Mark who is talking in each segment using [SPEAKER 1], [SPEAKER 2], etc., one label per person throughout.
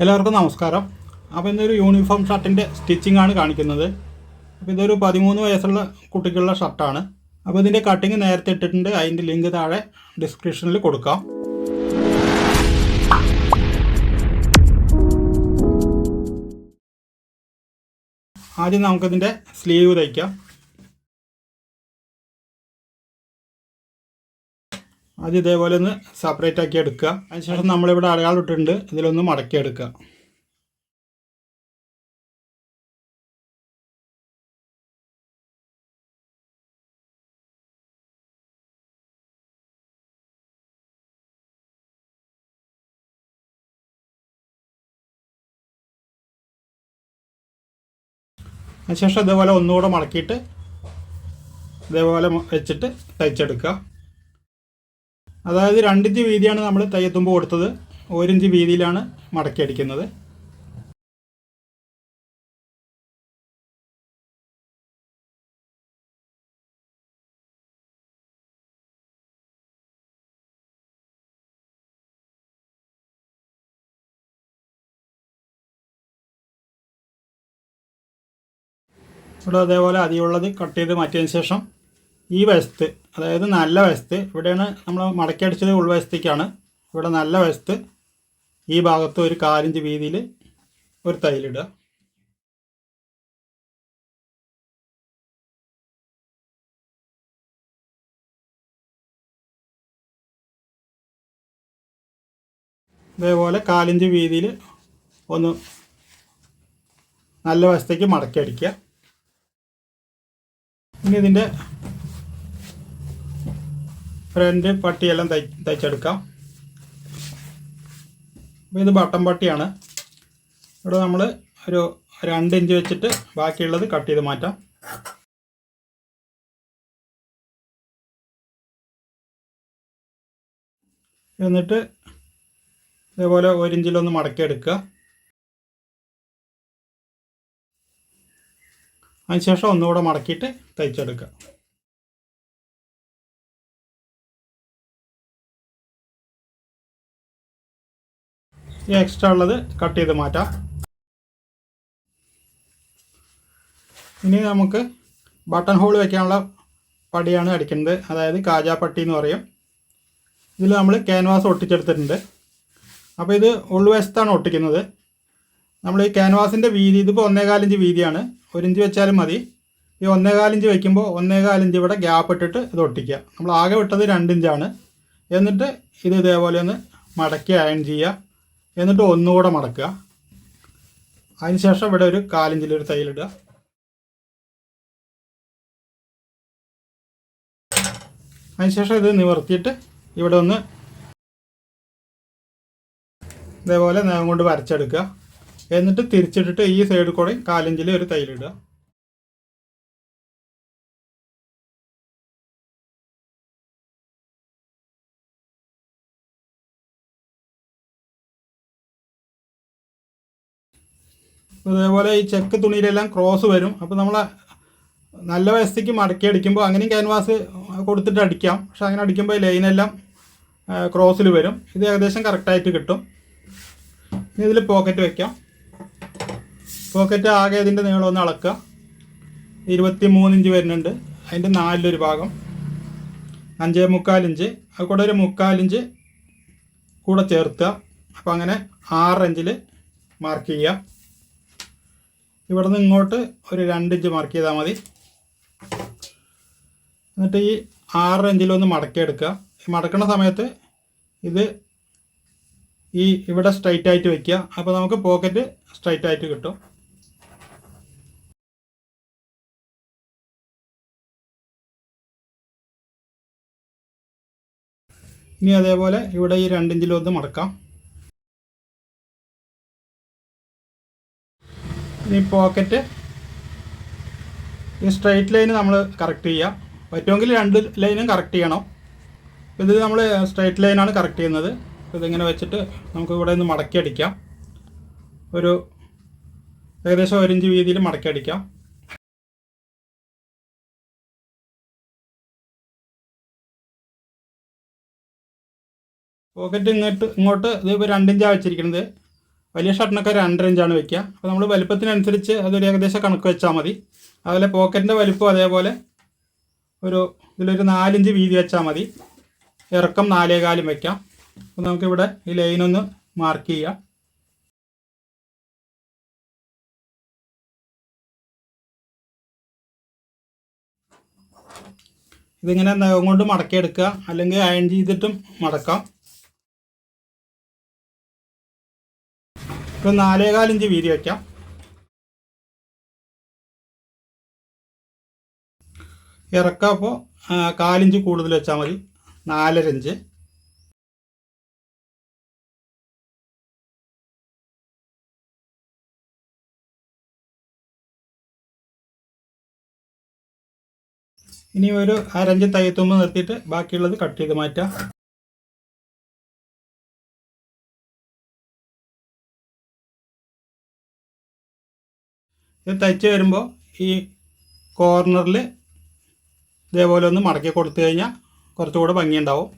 [SPEAKER 1] എല്ലാവർക്കും നമസ്കാരം. അപ്പോൾ ഇന്നൊരു യൂണിഫോം ഷർട്ടിന്റെ സ്റ്റിച്ചിങ് ആണ് കാണിക്കുന്നത്. അപ്പോൾ ഇതൊരു പതിമൂന്ന് വയസ്സുള്ള കുട്ടിക്കുള്ള ഷർട്ടാണ്. അപ്പോൾ ഇതിന്റെ കട്ടിങ് നേരത്തെ ഇട്ടിട്ടുണ്ട്. അതിന്റെ ലിങ്ക് താഴെ ഡിസ്ക്രിപ്ഷനിൽ കൊടുക്കാം. ആദ്യം നമുക്കിതിന്റെ സ്ലീവ് തയ്ക്കാം. ആദ്യം ഇതേപോലെ ഒന്ന് സെപ്പറേറ്റ് ആക്കി എടുക്കുക. അതിനുശേഷം നമ്മളിവിടെ അടയാളം ഇട്ടിട്ടുണ്ട്. ഇതിലൊന്ന് മടക്കി എടുക്കുക അതിനുശേഷം ഇതേപോലെ ഒന്നുകൂടെ മടക്കിയിട്ട് ഇതേപോലെ വെച്ചിട്ട് തയ്ച്ചെടുക്കുക. അതായത് രണ്ടിഞ്ച് വീതിയാണ് നമ്മൾ തയ്യത്തുമ്പോൾ കൊടുത്തത്. ഒരിഞ്ച് വീതിയിലാണ് മടക്കി അടിക്കുന്നത്. ഇവിടെ അതേപോലെ അധികമുള്ളത് കട്ട് ചെയ്ത് മാറ്റിയതിന് ശേഷം ഈ വശത്ത് അതായത് നല്ല വശത്ത് ഇവിടെയാണ് നമ്മൾ മടക്കി അടിച്ചത് ഉൾവശത്തേക്കാണ്. ഇവിടെ നല്ല വശത്ത് ഈ ഭാഗത്ത് ഒരു കാലിഞ്ച് വീതിയിൽ ഒരു തൈലിടുക. ഇതേപോലെ കാലിഞ്ച് വീതിയിൽ ഒന്ന് നല്ല വശത്തേക്ക് മടക്കി അടിക്കുക ഇനി ഇതിന്റെ ഫ്രണ്ട് പട്ടിയെല്ലാം തയ് തയ്ച്ചെടുക്കാം. അപ്പോൾ ഇത് ബട്ടൺ പട്ടിയാണ്. ഇവിടെ നമ്മൾ ഒരു രണ്ട് ഇഞ്ച് വെച്ചിട്ട് ബാക്കിയുള്ളത് കട്ട് ചെയ്ത് മാറ്റാം. എന്നിട്ട് ഇതേപോലെ ഒരു ഇഞ്ചിലൊന്ന് മടക്കി എടുക്കുക അതിനുശേഷം ഒന്നുകൂടെ മടക്കിയിട്ട് തയ്ച്ചെടുക്കുക. ഈ എക്സ്ട്രാ ഉള്ളത് കട്ട് ചെയ്ത് മാറ്റാം. ഇനി നമുക്ക് ബട്ടൺ ഹോൾ വെക്കാനുള്ള പടിയാണ് അടിക്കുന്നത്. അതായത് കാജാപ്പട്ടി എന്ന് പറയും. ഇതിൽ നമ്മൾ ക്യാൻവാസ് ഒട്ടിച്ചെടുത്തിട്ടുണ്ട്. അപ്പോൾ ഇത് ഉൾവശത്താണ് ഒട്ടിക്കുന്നത്. നമ്മൾ ഈ ക്യാൻവാസിന്റെ വീതി ഇതിപ്പോൾ ഒന്നേകാലിഞ്ച് വീതിയാണ്. ഒരിഞ്ച് വെച്ചാലും മതി. ഈ ഒന്നേകാലിഞ്ച് വെക്കുമ്പോൾ ഒന്നേകാലിഞ്ച് ഇവിടെ ഗ്യാപ്പ് ഇട്ടിട്ട് ഇത് ഒട്ടിക്കുക. നമ്മൾ ആകെ വിട്ടത് രണ്ടിഞ്ചാണ് എന്നിട്ട് ഇത് ഇതേപോലെ ഒന്ന് മടക്കി അയൺ ചെയ്യുക. എന്നിട്ട് ഒന്നുകൂടെ മടക്കുക. അതിനുശേഷം ഇവിടെ ഒരു കാലിഞ്ചിലൊരു തൈലിടുക അതിനുശേഷം ഇത് നിവർത്തിയിട്ട് ഇവിടെ ഒന്ന് ഇതേപോലെ നേരം കൊണ്ട് വരച്ചെടുക്കുക. എന്നിട്ട് തിരിച്ചിട്ടിട്ട് ഈ സൈഡിൽ കൂടെ കാലിഞ്ചിൽ ഒരു തൈലിടുക അതേപോലെ ഈ ചെക്ക് തുണിയിലെല്ലാം ക്രോസ് വരും. അപ്പോൾ നമ്മൾ നല്ല വശത്തേക്ക് മടക്കി അടിക്കുമ്പോൾ അങ്ങനെയും ക്യാൻവാസ് കൊടുത്തിട്ട് അടിക്കാം. പക്ഷെ അങ്ങനെ അടിക്കുമ്പോൾ ലൈനെല്ലാം ക്രോസിൽ വരും. ഇത് ഏകദേശം കറക്റ്റായിട്ട് കിട്ടും. ഇനി ഇതിൽ പോക്കറ്റ് വെക്കാം. പോക്കറ്റ് ആകെ ഇതിന്റെ നീളം ഒന്ന് അളക്കുക. ഇരുപത്തി മൂന്ന് ഇഞ്ച് വരുന്നുണ്ട്. അതിന്റെ നാലിലൊരു ഭാഗം. അഞ്ചേ മുക്കാലിഞ്ച് അത് കൂടെ ഒരു മുക്കാലിഞ്ച് കൂടെ ചേർത്തുക അപ്പോൾ അങ്ങനെ ആറ് ഇഞ്ചിൽ മാർക്ക് ചെയ്യുക ഇവിടെ നിന്ന് ഇങ്ങോട്ട് ഒരു രണ്ട് ഇഞ്ച് മാർക്ക് ചെയ്താൽ മതി. എന്നിട്ട് ഈ ആറ് ഇഞ്ചിലൊന്ന് മടക്കി എടുക്കുക ഈ മടക്കുന്ന സമയത്ത് ഇത് ഈ ഇവിടെ സ്ട്രൈറ്റ് ആയിട്ട് വെക്കുക. അപ്പോൾ നമുക്ക് പോക്കറ്റ് സ്ട്രൈറ്റ് ആയിട്ട് കിട്ടും. ഇനി അതേപോലെ ഇവിടെ ഈ രണ്ടിഞ്ചിലൊന്ന് മടക്കാം. ഇനി പോക്കറ്റ് ഈ സ്ട്രെയിറ്റ് ലൈന് നമ്മൾ കറക്റ്റ് ചെയ്യുക പറ്റുമെങ്കിൽ രണ്ട് ലൈനും കറക്റ്റ് ചെയ്യണം. ഇത് നമ്മൾ സ്ട്രെയിറ്റ് ലൈനാണ് കറക്റ്റ് ചെയ്യുന്നത്. ഇതിങ്ങനെ വെച്ചിട്ട് നമുക്ക് ഇവിടെ നിന്ന് മടക്കി അടിക്കാം. ഒരു ഏകദേശം ഒരു ഇഞ്ച് വീതിയിൽ മടക്കി അടിക്കാം. പോക്കറ്റ് ഇങ്ങോട്ട് ഇങ്ങോട്ട് ഇത് ഇപ്പോൾ രണ്ടിഞ്ചാണ് വെച്ചിരിക്കുന്നത്. വലിയ ഷർട്ടിനൊക്കെ രണ്ടര ഇഞ്ചാണ് വെക്കുക. അപ്പോൾ നമ്മൾ വലുപ്പത്തിനനുസരിച്ച് അതൊരു ഏകദേശം കണക്ക് വെച്ചാൽ മതി. അതുപോലെ പോക്കറ്റിന്റെ വലുപ്പം അതേപോലെ ഒരു ഇതിലൊരു നാലിഞ്ച് വീതി വെച്ചാൽ മതി. ഇറക്കം നാലേകാലും വയ്ക്കാം അപ്പോൾ നമുക്കിവിടെ ഈ ലൈനൊന്ന് മാർക്ക് ചെയ്യാം. ഇതിങ്ങനെ നഖം കൊണ്ട് മടക്കിയെടുക്കുക. അല്ലെങ്കിൽ അയൺ ചെയ്തിട്ടും മടക്കാം. ഇപ്പം നാലേകാൽ ഇഞ്ച് വീതി വയ്ക്കാം ഇറക്കാം അപ്പോൾ കാലിഞ്ച് കൂടുതൽ വെച്ചാൽ മതി. നാലര ഇഞ്ച് ഇനി ഒരു അരഞ്ച് തയ്യത്തുമ്പ് നിർത്തിയിട്ട് ബാക്കിയുള്ളത് കട്ട് ചെയ്ത് മാറ്റാം. ഇത് തയ്ച്ച് വരുമ്പോൾ ഈ കോർണറിൽ ഇതേപോലെ ഒന്ന് മടക്കി കൊടുത്തു കഴിഞ്ഞാൽ കുറച്ചുകൂടെ ഭംഗിയുണ്ടാവും.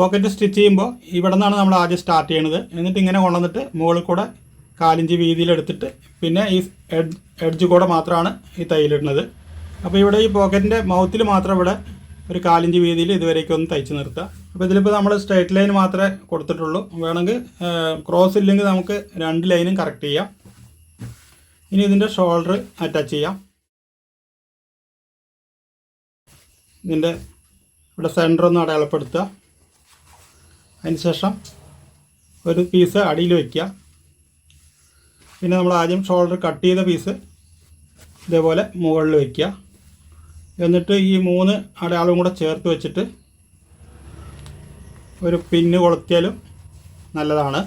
[SPEAKER 1] പോക്കറ്റ് സ്റ്റിച്ച് ചെയ്യുമ്പോൾ ഇവിടെ നിന്നാണ് നമ്മൾ ആദ്യം സ്റ്റാർട്ട് ചെയ്യണത്. എന്നിട്ട് ഇങ്ങനെ കൊണ്ടുവന്നിട്ട് മുകളിൽ കൂടെ കാലിഞ്ച് വീതിയിലെടുത്തിട്ട് പിന്നെ ഈ എഡ് എഡ്ജ് കൂടെ മാത്രമാണ് ഈ തയ്യലിടുന്നത്. അപ്പോൾ ഇവിടെ ഈ പോക്കറ്റിന്റെ മൗത്തിൽ മാത്രം ഇവിടെ ഒരു കാലിഞ്ച് വീതിയിൽ ഇതുവരേക്കും ഒന്ന് തയ്ച്ച് നിർത്തുക അപ്പോൾ ഇതിലിപ്പോൾ നമ്മൾ സ്ട്രൈറ്റ് ലൈൻ മാത്രമേ കൊടുത്തിട്ടുള്ളൂ. വേണമെങ്കിൽ ക്രോസ് ഇല്ലെങ്കിൽ നമുക്ക് രണ്ട് ലൈനും കറക്റ്റ് ചെയ്യാം. ഇനി ഇതിന്റെ ഷോൾഡർ അറ്റാച്ച് ചെയ്യാം. ഇതിന്റെ ഇവിടെ സെന്റർ ഒന്ന് അടയാളപ്പെടുത്തുക. അതിന് ശേഷം ഒരു പീസ് അടിയിൽ വയ്ക്കുക പിന്നെ നമ്മൾ ആദ്യം ഷോൾഡർ കട്ട് ചെയ്ത പീസ് ഇതേപോലെ മുകളിൽ വയ്ക്കുക എന്നിട്ട് ഈ മൂന്ന് അടയാളവും കൂടെ ചേർത്ത് വെച്ചിട്ട് ഒരു പിന്ന് കൊളുത്തിയാലും നല്ലതാണ്.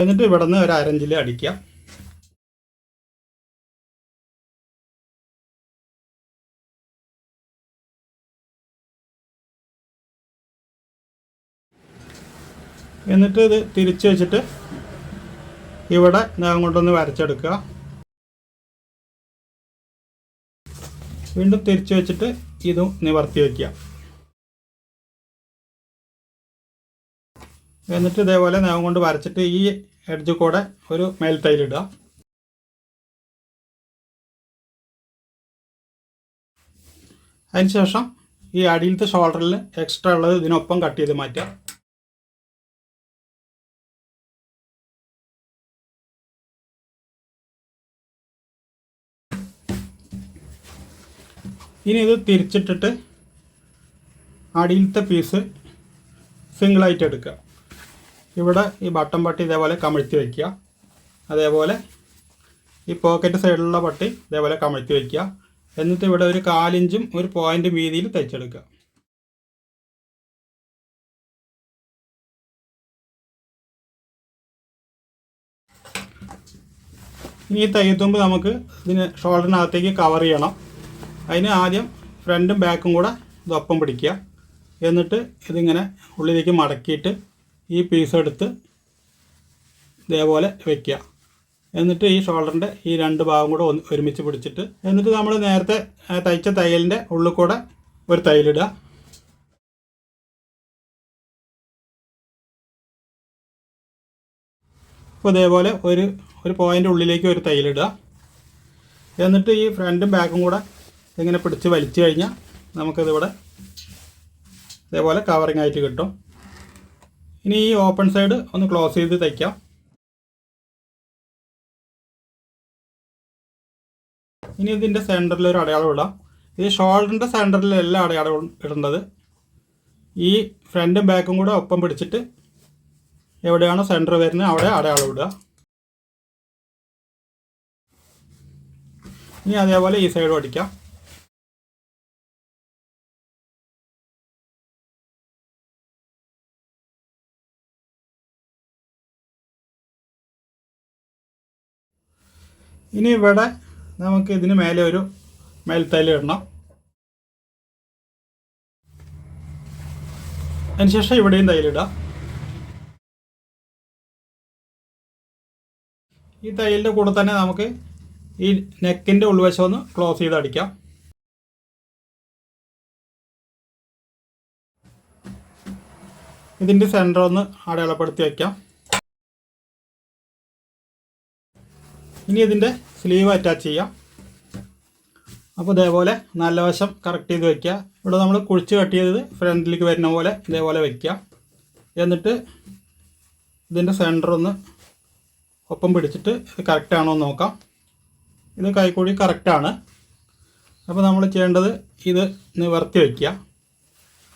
[SPEAKER 1] എന്നിട്ട് ഇവിടെ നിന്ന് ഒരു അരഞ്ചിൽ അടിക്കുക. എന്നിട്ട് ഇത് തിരിച്ച് വെച്ചിട്ട് ഇവിടെ ഞാൻ കൊണ്ടൊന്ന് വരച്ചെടുക്കുക. വീണ്ടും തിരിച്ചു വെച്ചിട്ട് ഇതും നിവർത്തി വയ്ക്കുക എന്നിട്ട് ഇതേപോലെ നഖം കൊണ്ട് വരച്ചിട്ട് ഈ എഡ്ജ് കൂടെ ഒരു മേൽത്തൈലിടുക അതിനുശേഷം ഈ അടിയിലത്തെ ഷോൾഡറിൽ എക്സ്ട്രാ ഉള്ളത് ഇതിനൊപ്പം കട്ട് ചെയ്ത് മാറ്റുക. ഇനി ഇത് തിരിച്ചിട്ടിട്ട് അടിയിലത്തെ പീസ് സിംഗിളായിട്ട് എടുക്കുക. ഇവിടെ ഈ ബട്ടൺ പട്ടി ഇതേപോലെ കമിഴ്ത്തി വയ്ക്കുക അതേപോലെ ഈ പോക്കറ്റ് സൈഡിലുള്ള പട്ടി ഇതേപോലെ കമിഴ്ത്തി വയ്ക്കുക എന്നിട്ട് ഇവിടെ ഒരു കാലിഞ്ചും ഒരു പോയിന്റ് വീതിയിൽ തയ്ച്ചെടുക്കുക ഇനി ഈ തയ്യത്തുമ്പ് നമുക്ക് ഇതിന് ഷോൾഡറിനകത്തേക്ക് കവർ ചെയ്യണം. അതിന് ആദ്യം ഫ്രണ്ടും ബാക്കും കൂടെ ഇതൊപ്പം പിടിക്കുക. എന്നിട്ട് ഇതിങ്ങനെ ഉള്ളിലേക്ക് മടക്കിയിട്ട് ഈ പീസ് എടുത്ത് ഇതേപോലെ വെക്കുക. എന്നിട്ട് ഈ ഷോൾഡറിന്റെ ഈ രണ്ട് ഭാഗം കൂടെ ഒന്ന് ഒരുമിച്ച് പിടിച്ചിട്ട് എന്നിട്ട് നമ്മൾ നേരത്തെ തയ്ച്ച തയ്യലിന്റെ ഉള്ളിൽ കൂടെ ഒരു തയ്യലിടുക. അപ്പോൾ ഇതേപോലെ ഒരു ഒരു പോയിന്റ് ഉള്ളിലേക്ക് ഒരു തയ്യലിടുക. എന്നിട്ട് ഈ ഫ്രണ്ടും ബാക്കും കൂടെ ഇങ്ങനെ പിടിച്ച് വലിച്ചു കഴിഞ്ഞാൽ നമുക്കിതിവിടെ ഇതേപോലെ കവറിങ് ആയിട്ട് കിട്ടും. ഇനി ഈ ഓപ്പൺ സൈഡ് ഒന്ന് ക്ലോസ് ചെയ്ത് തയ്ക്കാം. ഇനി ഇതിന്റെ സെന്ററിൽ ഒരു അടയാളം ഇടാം. ഇത് ഷോൾഡറിന്റെ സെന്ററിൽ എല്ലാ അടയാളം ഇടേണ്ടത് ഈ ഫ്രണ്ടും ബാക്കും കൂടെ ഒപ്പം പിടിച്ചിട്ട് എവിടെയാണോ സെന്റർ വരുന്നത് അവിടെ അടയാളം ഇടുക. ഇനി അതേപോലെ ഈ സൈഡും അടിക്കാം. ഇനി ഇവിടെ നമുക്ക് ഇതിന് മേലെ ഒരു മേൽത്തൈല ഇടണം. അതിനുശേഷം ഇവിടെയും തൈലിടാം ഈ തൈലിന്റെ കൂടെ തന്നെ നമുക്ക് ഈ നെക്കിന്റെ ഉൾവശം ഒന്ന് ക്ലോസ് ചെയ്ത് അടിക്കാം. ഇതിന്റെ സെന്റർ ഒന്ന് അടയാളപ്പെടുത്തി വയ്ക്കാം ഇനി ഇതിന്റെ സ്ലീവ് അറ്റാച്ച് ചെയ്യാം. അപ്പോൾ ഇതേപോലെ നല്ല വശം കറക്റ്റ് ചെയ്ത് വയ്ക്കുക ഇവിടെ നമ്മൾ കുഴിച്ച് കട്ട് ചെയ്തത് ഫ്രണ്ടിലേക്ക് വരുന്ന പോലെ ഇതേപോലെ വയ്ക്കുക എന്നിട്ട് ഇതിന്റെ സെന്റർ ഒന്ന് ഒപ്പം പിടിച്ചിട്ട് ഇത് കറക്റ്റാണോ എന്ന് നോക്കാം. ഇത് കൈക്കൂടി കറക്റ്റാണ് അപ്പോൾ നമ്മൾ ചെയ്യേണ്ടത് ഇത് നിവർത്തി വയ്ക്കുക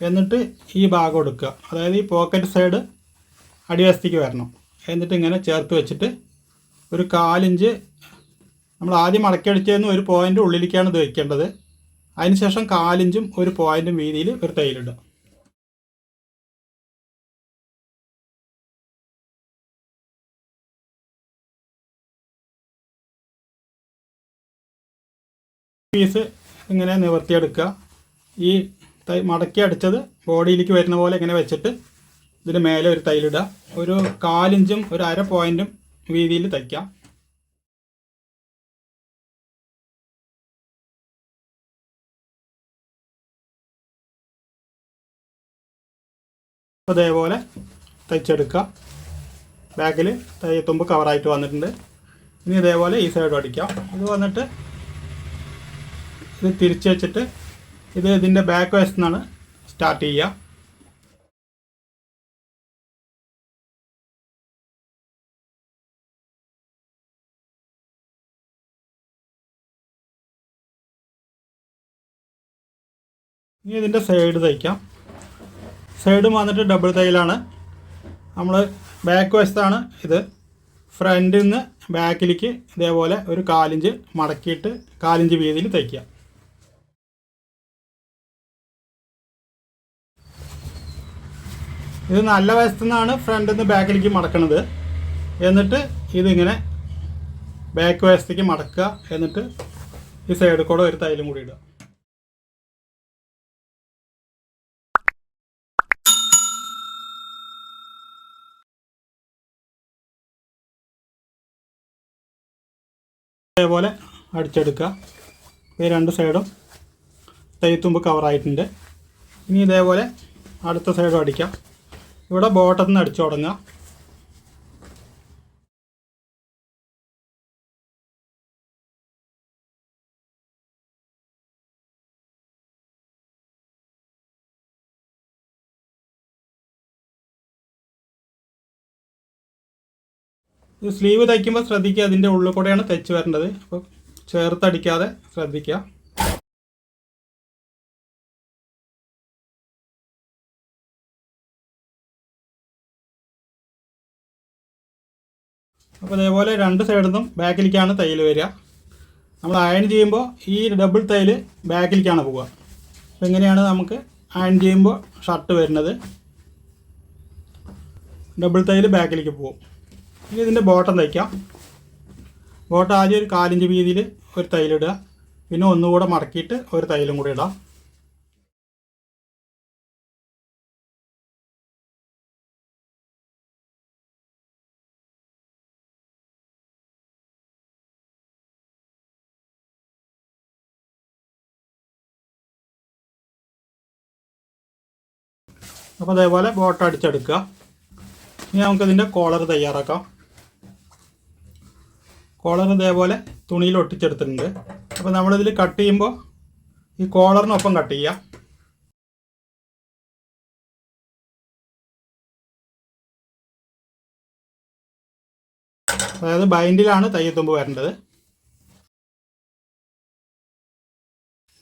[SPEAKER 1] എന്നിട്ട് ഈ ഭാഗം എടുക്കുക. അതായത് ഈ പോക്കറ്റ് സൈഡ് അടിവശത്തേക്ക് വരണം. എന്നിട്ട് ഇങ്ങനെ ചേർത്ത് വെച്ചിട്ട് ഒരു കാലിഞ്ച് നമ്മൾ ആദ്യം മടക്കി അടിച്ചതെന്ന് ഒരു പോയിന്റ് ഉള്ളിലേക്കാണ് ഇത് വെക്കേണ്ടത്. അതിനുശേഷം കാലിഞ്ചും ഒരു പോയിന്റും വീതിയിൽ ഒരു തൈലിടുക. പീസ് ഇങ്ങനെ നിവർത്തിയെടുക്കുക. ഈ തൈ മടക്കി അടിച്ചത് ബോഡിയിലേക്ക് വരുന്ന പോലെ ഇങ്ങനെ വെച്ചിട്ട് ഇതിന് മേലെ ഒരു തൈലിടുക. ഒരു കാലിഞ്ചും ഒരു അര പോയിന്റും വീതിയിൽ തയ്ക്കാം. അതേപോലെ തയ്ച്ചെടുക്കുക ബാക്കിൽ തയ്യത്തുമ്പ് കവറായിട്ട് വന്നിട്ടുണ്ട്. ഇനി ഇതേപോലെ ഈ സൈഡ് അടിക്കാം. ഇത് വന്നിട്ട് ഇത് തിരിച്ചു വെച്ചിട്ട് ഇത് ഇതിന്റെ ബാക്ക് വശത്തു നിന്നാണ് സ്റ്റാർട്ട് ചെയ്യുക. ഇനി ഇതിന്റെ സൈഡ് തയ്ക്കാം. സൈഡ് വന്നിട്ട് ഡബിൾ തയ്യലാണ് നമ്മൾ ബാക്ക് വശത്താണ് ഇത്. ഫ്രണ്ടിൽ നിന്ന് ബാക്കിലേക്ക് ഇതേപോലെ ഒരു കാലിഞ്ച് മടക്കിയിട്ട് കാലിഞ്ച് വീതിയിൽ തയ്ക്കുക. ഇത് നല്ല വശത്തു നിന്നാണ് ഫ്രണ്ടിൽ നിന്ന് ബാക്കിലേക്ക് മടക്കണത്. എന്നിട്ട് ഇതിങ്ങനെ ബാക്ക് വശത്തേക്ക് മടക്കുക. എന്നിട്ട് ഈ സൈഡിൽ കൂടെ ഒരു തൈലും കൂടി ഇടുക. അതേപോലെ അടിച്ചെടുക്കുക. ഈ രണ്ട് സൈഡും തയ്യത്തുമ്പ് കവറായിട്ടുണ്ട് ഇനി ഇതേപോലെ അടുത്ത സൈഡും അടിക്കാം. ഇവിടെ ബോട്ടത്തിൽ നിന്ന് അടിച്ചു തുടങ്ങുക സ്ലീവ് തയ്ക്കുമ്പോൾ ശ്രദ്ധിക്കുക അതിന്റെ ഉള്ളിൽ കൂടെയാണ് തയ്ച്ച് വരേണ്ടത്. അപ്പോൾ ചേർത്തടിക്കാതെ ശ്രദ്ധിക്കുക. അപ്പോൾ അതേപോലെ രണ്ട് സൈഡിൽ നിന്നും ബാക്കിലേക്കാണ് തയ്യൽ വരിക. നമ്മൾ അയൺ ചെയ്യുമ്പോൾ ഈ ഡബിൾ തയ്യൽ ബാക്കിലേക്കാണ് പോവുക. അപ്പോൾ എങ്ങനെയാണ് നമുക്ക് അയൺ ചെയ്യുമ്പോൾ ഷർട്ട് വരുന്നത്. ഡബിൾ തയ്യൽ ബാക്കിലേക്ക് പോകും ഇനി ഇതിന്റെ ബോട്ടം തയ്ക്കാം ബോട്ടം ആദ്യം ഒരു കാലിഞ്ച് വീതിയിൽ ഒരു തൈലിടുക പിന്നെ ഒന്നുകൂടെ മടക്കിയിട്ട് ഒരു തൈലും കൂടി ഇടാം. അപ്പോൾ അതേപോലെ ബോട്ടം അടിച്ചെടുക്കുക. ഇനി നമുക്കതിന്റെ കോളർ തയ്യാറാക്കാം. കോളർ ഇതേപോലെ തുണിയിൽ ഒട്ടിച്ചെടുത്തിട്ടുണ്ട്. അപ്പോൾ നമ്മളിതിൽ കട്ട് ചെയ്യുമ്പോൾ ഈ കോളറിനൊപ്പം കട്ട് ചെയ്യാം. അതായത് ബൈൻഡിലാണ് തയ്യത്തുമ്പ് വരേണ്ടത്.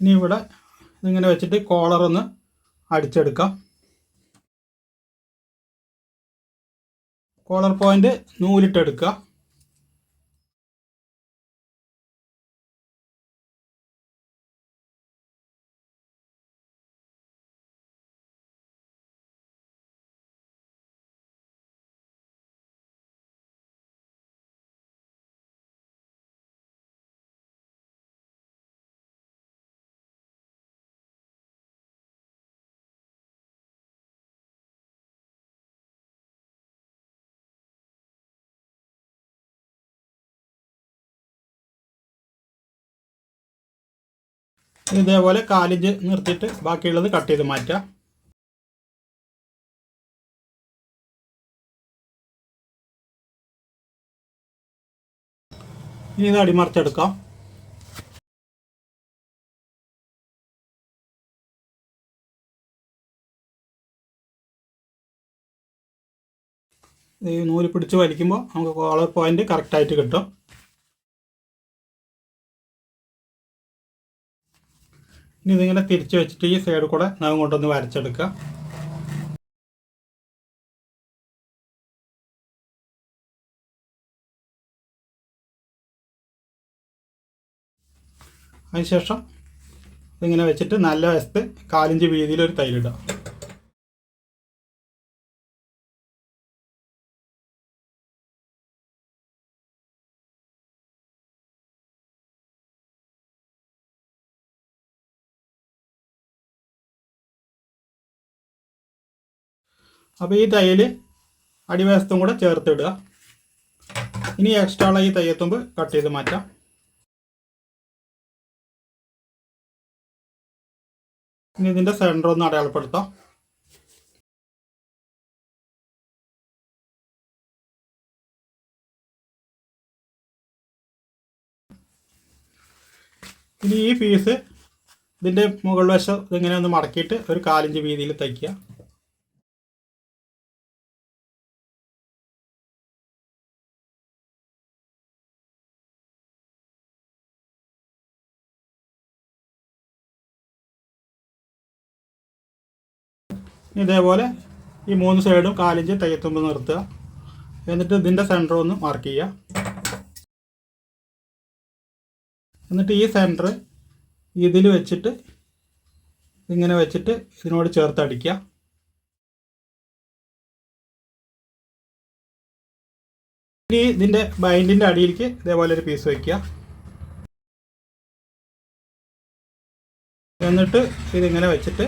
[SPEAKER 1] ഇനി ഇവിടെ ഇതിങ്ങനെ വെച്ചിട്ട് കോളറൊന്ന് അടിച്ചെടുക്കാം. കോളർ പോയിന്റ് നൂലിട്ടെടുക്കുക. ഇതേപോലെ കാലിഞ്ച് നിർത്തിയിട്ട് ബാക്കിയുള്ളത് കട്ട് ചെയ്ത് മാറ്റാം ഇനി ഇത് അടിമറിച്ചെടുക്കാം. ഈ നൂൽ പിടിച്ച് വലിക്കുമ്പോൾ നമുക്ക് കോളർ പോയിന്റ് കറക്റ്റായിട്ട് കിട്ടും. ഇനി ഇതിങ്ങനെ തിരിച്ചു വെച്ചിട്ട് ഈ സൈഡ് കൂടെ നഖം കൊണ്ടൊന്ന് വരച്ചെടുക്കുക അതിനുശേഷം ഇതിങ്ങനെ വെച്ചിട്ട് നല്ല വശത്ത് കാലിഞ്ച് വീതിയിൽ ഒരു തൈലിടുക അപ്പോൾ ഈ തയ്യൽ അടിവശത്തും കൂടെ ചേർത്തിടുക. ഇനി എക്സ്ട്രാ ഉള്ള ഈ തയ്യത്തുമ്പ് കട്ട് ചെയ്ത് മാറ്റാം. ഇനി ഇതിന്റെ സെന്റർ ഒന്ന് അടയാളപ്പെടുത്താം. ഇനി ഈ പീസ് ഇതിന്റെ മുകൾ വശം ഇതിങ്ങനെ ഒന്ന് മടക്കിയിട്ട് ഒരു കാലിഞ്ച് വീതിയിൽ തയ്ക്കുക. ഇതേപോലെ ഈ മൂന്ന് സൈഡും കാലിഞ്ച് തയ്യത്തുമ്പ് നിർത്തുക. എന്നിട്ട് ഇതിന്റെ സെന്റർ ഒന്ന് മാർക്ക് ചെയ്യുക. എന്നിട്ട് ഈ സെന്റർ ഇതിൽ വെച്ചിട്ട് ഇങ്ങനെ വെച്ചിട്ട് ഇതിനോട് ചേർത്ത് അടിക്കുക. ഇനി ഇതിന്റെ ബൈൻഡിന്റെ അടിയിലേക്ക് ഇതേപോലെ ഒരു പീസ് വയ്ക്കുക എന്നിട്ട് ഇതിങ്ങനെ വെച്ചിട്ട്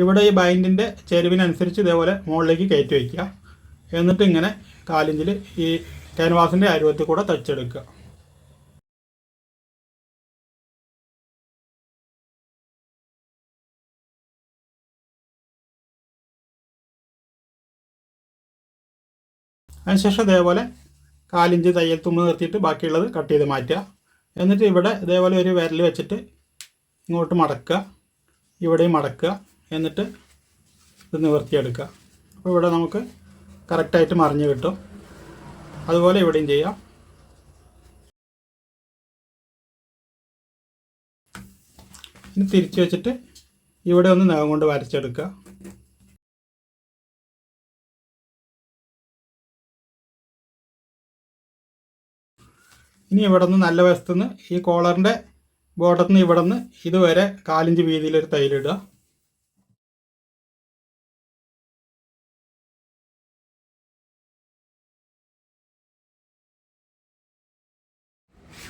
[SPEAKER 1] ഇവിടെ ഈ ബൈൻഡിന്റെ ചെരുവിനനുസരിച്ച് ഇതേപോലെ മുകളിലേക്ക് കയറ്റി വയ്ക്കുക. എന്നിട്ട് ഇങ്ങനെ കാലിഞ്ചിൽ ഈ ക്യാൻവാസിന്റെ അരുവത്തിൽ കൂടെ തച്ചെടുക്കുക അതിനുശേഷം ഇതേപോലെ കാലിഞ്ച് തയ്യൽ തുമ്പ് നിർത്തിയിട്ട് ബാക്കിയുള്ളത് കട്ട് ചെയ്ത് മാറ്റുക. എന്നിട്ട് ഇവിടെ ഇതേപോലെ ഒരു വിരൽ വെച്ചിട്ട് ഇങ്ങോട്ട് മടക്കുക. ഇവിടെയും മടക്കുക. എന്നിട്ട് ഇത് നിവർത്തിയെടുക്കുക. അപ്പോൾ ഇവിടെ നമുക്ക് കറക്റ്റായിട്ട് മറിഞ്ഞ് കിട്ടും. അതുപോലെ ഇവിടെയും ചെയ്യാം. ഇനി തിരിച്ചു വെച്ചിട്ട് ഇവിടെ ഒന്ന് നഖം കൊണ്ട് വരച്ചെടുക്കുക. ഇനി ഇവിടെ നിന്ന് നല്ല വശത്തുനിന്ന് ഈ കോളറിന്റെ ബോർഡറിൽ നിന്ന് ഇവിടെ നിന്ന് ഇതുവരെ കാലിഞ്ച് വീതിയിലൊരു തൈലിടുക.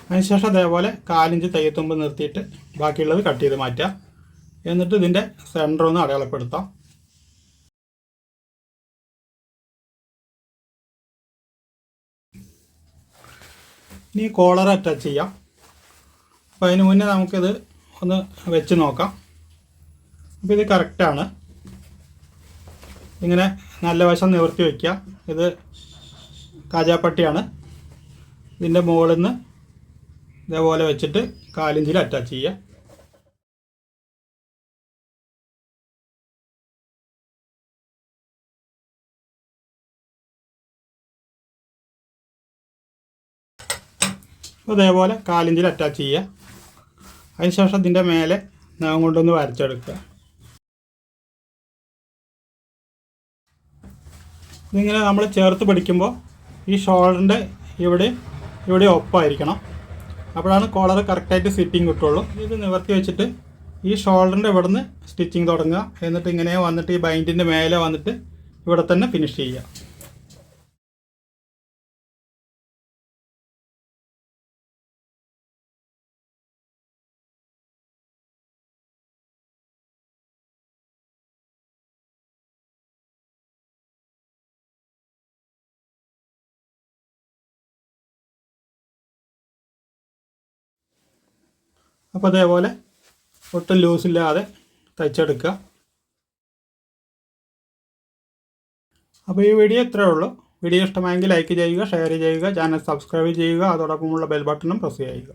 [SPEAKER 1] അതിനുശേഷം അതേപോലെ കാലിഞ്ച് തയ്യത്തുമ്പ് നിർത്തിയിട്ട് ബാക്കിയുള്ളത് കട്ട് ചെയ്ത് മാറ്റുക എന്നിട്ട് ഇതിന്റെ സെന്റർ ഒന്ന് അടയാളപ്പെടുത്താം. ഇനി കോളർ അറ്റാച്ച് ചെയ്യാം. അപ്പോൾ അതിന് മുന്നേ നമുക്കിത് ഒന്ന് വെച്ച് നോക്കാം. അപ്പോൾ ഇത് കറക്റ്റാണ് ഇങ്ങനെ നല്ല വശം നിവർത്തി വയ്ക്കുക ഇത് കാജാപ്പട്ടിയാണ്. ഇതിന്റെ മുകളിൽ നിന്ന് ഇതേപോലെ വെച്ചിട്ട് കാലിഞ്ചിൽ അറ്റാച്ച് ചെയ്യുക. അതേപോലെ കാലിഞ്ചിൽ അറ്റാച്ച് ചെയ്യുക. അതിനുശേഷം ഇതിന്റെ മേലെ നഖം കൊണ്ടൊന്ന് വരച്ചെടുക്കുക. ഇതിങ്ങനെ നമ്മൾ ചേർത്ത് പിടിക്കുമ്പോൾ ഈ ഷോൾഡറിന്റെ ഇവിടെ ഇവിടെ ഒപ്പമായിരിക്കണം അപ്പോഴാണ് കോളർ കറക്റ്റായിട്ട് സിറ്റിംഗ് കിട്ടുള്ളൂ. ഇത് നിവർത്തി വെച്ചിട്ട് ഈ ഷോൾഡറിന്റെ ഇവിടെ നിന്ന് സ്റ്റിച്ചിങ് തുടങ്ങുക. എന്നിട്ട് ഇങ്ങനെ വന്നിട്ട് ഈ ബൈൻഡിന്റെ മേലെ വന്നിട്ട് ഇവിടെ തന്നെ ഫിനിഷ് ചെയ്യുക. അപ്പോൾ അതേപോലെ ഒട്ടും ലൂസില്ലാതെ തയ്ച്ചെടുക്കുക. അപ്പോൾ ഈ വീഡിയോ ഇത്രയേ ഉള്ളൂ. വീഡിയോ ഇഷ്ടമായെങ്കിൽ ലൈക്ക് ചെയ്യുക ഷെയർ ചെയ്യുക ചാനൽ സബ്സ്ക്രൈബ് ചെയ്യുക. അതോടൊപ്പമുള്ള ബെൽ ബട്ടണും പ്രസ് ചെയ്യുക.